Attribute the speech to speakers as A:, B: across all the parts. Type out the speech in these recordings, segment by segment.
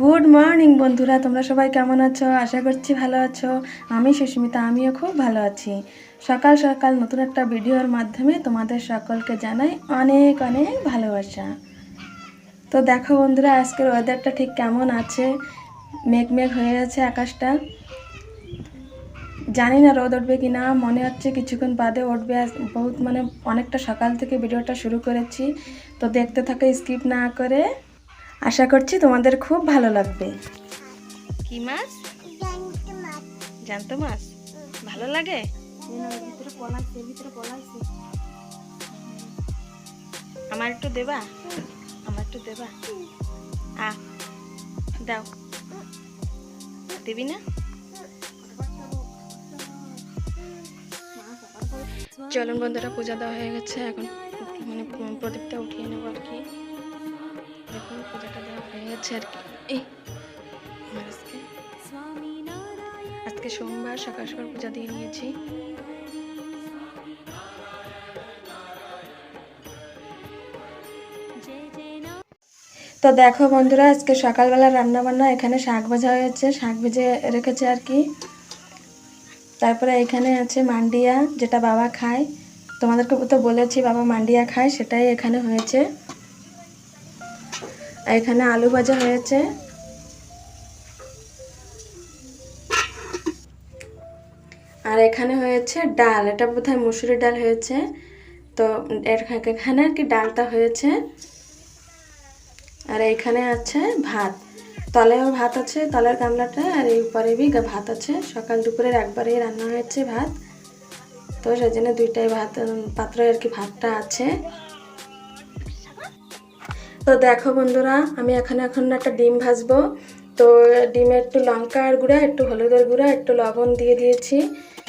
A: Good morning বন্ধুরা। তোমরা সবাই কেমন আছো? আশা করছি ভালো আছো। আমি সুস্মিতা, আমিও খুব ভালো আছি। সকাল সকাল নতুন একটা ভিডিওর মাধ্যমে তোমাদের সকলকে জানাই অনেক অনেক ভালোবাসা। তো দেখো বন্ধুরা, আজকের ওয়েদারটা ঠিক কেমন আছে? মেঘ মেঘ হয়ে আছে আকাশটা। জানি না রোদ উঠবে কি না মনে হচ্ছে কিছুক্ষণ বাদে উঠবে। বহুত মানে অনেকটা সকাল থেকে ভিডিওটা শুরু করেছি। তো দেখতে থাকে স্কিপ না করে আশা করছি তোমাদের খুব ভালো লাগবে। কি মাছ? জ্যান্ত মাছ? ভালো লাগে? আমার একটু দেবা? আমার একটু দেবা? আ দাও। দিবি না? চলুন বন্ধুরা পূজা দেওয়া হয়ে গেছে। এখন মানে প্রদীপটা উঠিয়ে নেব আর কি। পূজাটা দেওয়া হয়ে গেছে আর কি। আজকে আজকে সোমবার সকাল সকাল পূজা দিয়ে নিয়েছি। তো দেখো বন্ধুরা, আজকে সকালবেলা রান্না বান্না এখানে শাক ভাজা হয়েছে, শাক ভেজে রেখেছে আর কি। তারপরে এখানে আছে মান্ডিয়া, যেটা বাবা খায়। তোমাদেরকে তো বলেছি, বাবা মান্ডিয়া খায়, সেটাই এখানে হয়েছে। আর এখানে আলু ভাজা হয়েছে। আর এখানে হয়েছে ডাল, এটা বোধহয় মুসুরি ডাল হয়েছে। তো এখানে আর কি ডালটা হয়েছে। আর এখানে আছে ভাত। তলেও ভাত আছে, তলের গামলাটা আর এই উপরে বি ভাত আছে। সকাল দুপুরের একবারেই রান্না হয়েছে ভাত। তো সেই জন্য দুইটাই ভাত পাত্রে আর কি ভাতটা আছে। তো দেখো বন্ধুরা, আমি এখানে এখন একটা ডিম ভাজবো। তো ডিমে একটু লঙ্কার গুঁড়া, একটু হলুদের গুঁড়া, একটু লবণ দিয়ে দিয়েছি।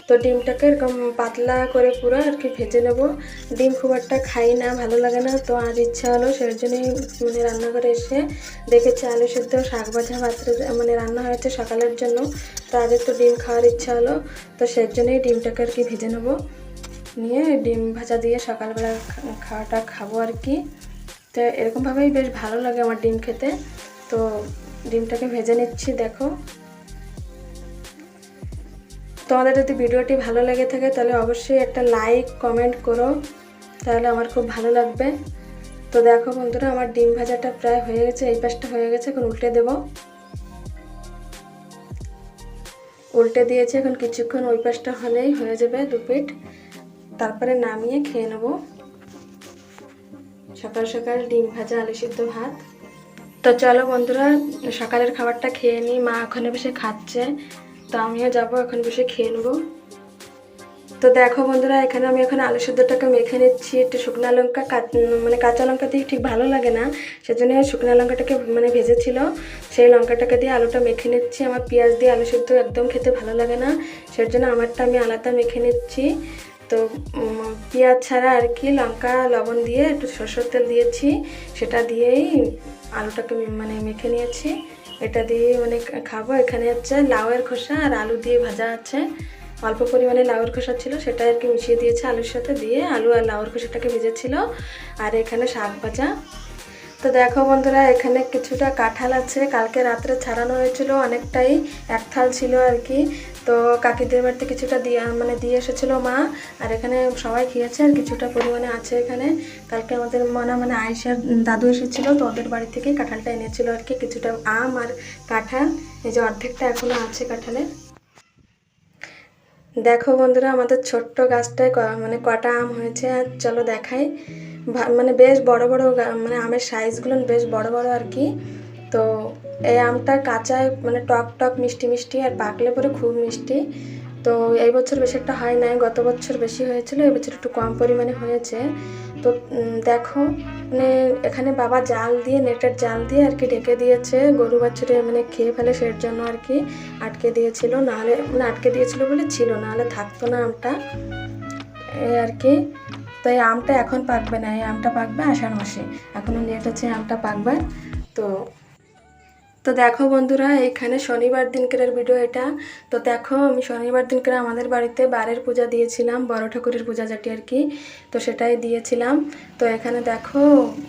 A: তো ডিমটাকে এরকম পাতলা করে পুরো আর কি ভেজে নেব। ডিম খুব একটা খাই না, ভালো লাগে না। তো আজ ইচ্ছা হলো সেই জন্যই মানে রান্নাঘরে এসে দেখেছি আলু সেদ্ধ, শাক ভাজা পাত্রে মানে রান্না হয়েছে সকালের জন্য। তো আজ একটু ডিম খাওয়ার ইচ্ছা হলো, তো সেই জন্যই ডিমটাকে আর কি ভেজে নেব। নিয়ে ডিম ভাজা দিয়ে সকালবেলা খাওয়াটা খাব আর কি। তো এরকমভাবেই বেশ ভালো লাগে আমার ডিম খেতে। তো ডিমটাকে ভেজে নিচ্ছি, দেখো। তোমাদের যদি ভিডিওটি ভালো লেগে থাকে, তাহলে অবশ্যই একটা লাইক, কমেন্ট করো। তাহলে আমার খুব ভালো লাগবে। তো দেখো বন্ধুরা, আমার ডিম ভাজাটা প্রায় হয়ে গেছে, এই পাশটা হয়ে গেছে, এখন উল্টে দেব। উল্টে দিয়েছি, এখন কিছুক্ষণ ওই পাশটা হলেই হয়ে যাবে দু পিঠ। তারপরে নামিয়ে খেয়ে নেব। সকাল সকাল ডিম ভাজা, আলু সিদ্ধ ভাত। তো চলো বন্ধুরা, সকালের খাবারটা খেয়ে নিই। মা ওখানে বসে খাচ্ছে, তো আমিও যাব, এখন বসে খেয়ে নেব। তো দেখো বন্ধুরা, এখানে আমি এখন আলু সিদ্ধটাকে মেখে নিচ্ছি। একটু শুকনো লঙ্কা মানে কাঁচা লঙ্কা দিয়ে ঠিক ভালো লাগে না, সেজন্য শুকনো লঙ্কাটাকে মানে ভেজেছিল। সেই লঙ্কাটাকে দিয়ে আলুটা মেখে নিচ্ছি। আমার পেঁয়াজ দিয়ে আলু সিদ্ধ একদম খেতে ভালো লাগে না সেই জন্য আমারটা আমি আলাদা মেখে নিচ্ছি। তো পেঁয়াজ ছাড়া আর কি, লঙ্কা, লবণ দিয়ে একটু সরষের তেল দিয়েছি। সেটা দিয়েই আলুটাকে মানে মেখে নিয়েছি। এটা দিয়ে মানে খাব। এখানে হচ্ছে লাউয়ের খোসা আর আলু দিয়ে ভাজা আছে। অল্প পরিমাণে লাউয়ের খোসা ছিল, সেটা আর কি মিশিয়ে দিয়েছে আলুর সাথে দিয়ে। আলু আর লাউর খোসাটাকে ভেজেছিল। আর এখানে শাক ভাজা। তো দেখো বন্ধুরা, এখানে কিছুটা কাঁঠাল আছে। কালকে রাত্রে ছাড়ানো হয়েছিল, অনেকটাই এক থাল ছিল আর কি। তো কাকিদের বাড়িতে কিছুটা দিয়ে মানে দিয়ে এসেছিল মা, আর এখানে সবাই খেয়েছে আর কিছুটা পরিমাণে আছে এখানে। কালকে আমাদের মনে মানে আয়েশার দাদু এসেছিল, তো ওদের বাড়ি থেকে কাঁঠালটা এনেছিল আর কি, কিছুটা আম আর কাঁঠাল। এই যে অর্ধেকটা এখনও আছে কাঁঠালের দেখো বন্ধুরা, আমাদের ছোট্ট গাছটায় মানে কটা আম হয়েছে, আর চলো দেখাই। মানে বেশ বড় বড় মানে আমের সাইজগুলো বেশ বড় বড় আর কি। তো এই আমটা কাঁচায় মানে টক টক মিষ্টি মিষ্টি আর পাকলে পরে খুব মিষ্টি। তো এই বছর বেশি একটা হয় নাই, গত বছর বেশি হয়েছিল, এই বছর একটু কম পরিমাণে হয়েছে। তো দেখো মানে এখানে বাবা জাল দিয়ে, নেটের জাল দিয়ে আর কি ঢেকে দিয়েছে, গরু বাছুরে মানে খেয়ে ফেলে সের জন্য আর কি আটকে দিয়েছিল, নাহলে মানে আটকে দিয়েছিল বলে ছিল, নাহলে থাকতো না আমটা। এই আর কি তো এই আমটা এখন পাকবে না, এই আমটা পাকবে আষাঢ় মাসে, এখনও নেট আছে, আমটা পাকবে। তো তো দেখো বন্ধুরা, এখানে শনিবার দিনকের ভিডিও এটা। তো দেখো, আমি শনিবার দিনকের আমাদের বাড়িতে বারের পূজা দিয়েছিলাম, বড় ঠাকুরের পূজা যেটি আর কি, তো সেটাই দিয়েছিলাম। তো এখানে দেখো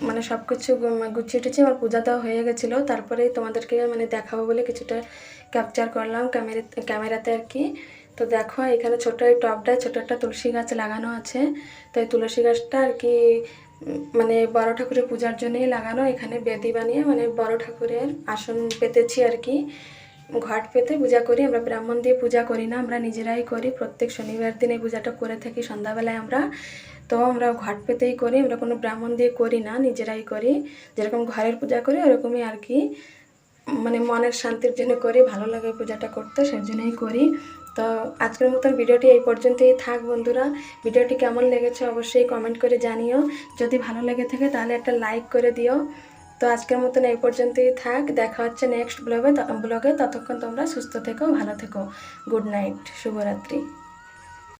A: মানে সব কিছু গুছিয়ে টুছিয়ে আমার পূজা দেওয়া হয়ে গেছিল। তারপরেই তোমাদেরকে মানে দেখাবো বলে কিছুটা ক্যাপচার করলাম ক্যামেরা ক্যামেরাতে আর কি। তো দেখো, এখানে ছোটো এই টবটায় ছোট একটা তুলসী গাছ লাগানো আছে। তো এই তুলসী গাছটা আর কি মানে বড় ঠাকুরের পূজার জন্যই লাগানো, এখানে বেদি বানিয়ে মানে বড় ঠাকুরের আসন পেতেছি আর কি। ঘট পেতে পূজা করি, আমরা ব্রাহ্মণ দিয়ে পূজা করি না, আমরা নিজেরাই করি। প্রত্যেক শনিবার দিন এই পূজাটা করে থাকি, সন্ধ্যাবেলায় আমরা। তো আমরা ঘট পেতেই করি, আমরা কোনো ব্রাহ্মণ দিয়ে করি না, নিজেরাই করি। যেরকম ঘরের পূজা করি, ওরকমই আর কি। মানে মনের শান্তির জন্য করি, ভালো লাগে পূজাটা করতে, সেই জন্যই করি। তো আজকের মতন ভিডিওটি এই পর্যন্তই থাক বন্ধুরা। ভিডিওটি কেমন লেগেছে অবশ্যই কমেন্ট করে জানিও। যদি ভালো লেগে থাকে তাহলে একটা লাইক করে দিও। তো আজকের মতন এই পর্যন্তই থাক। দেখা হচ্ছে নেক্সট ব্লগে ব্লগে ততক্ষণ তোমরা সুস্থ থেকো, ভালো থেকো। গুড নাইট শুভরাত্রি।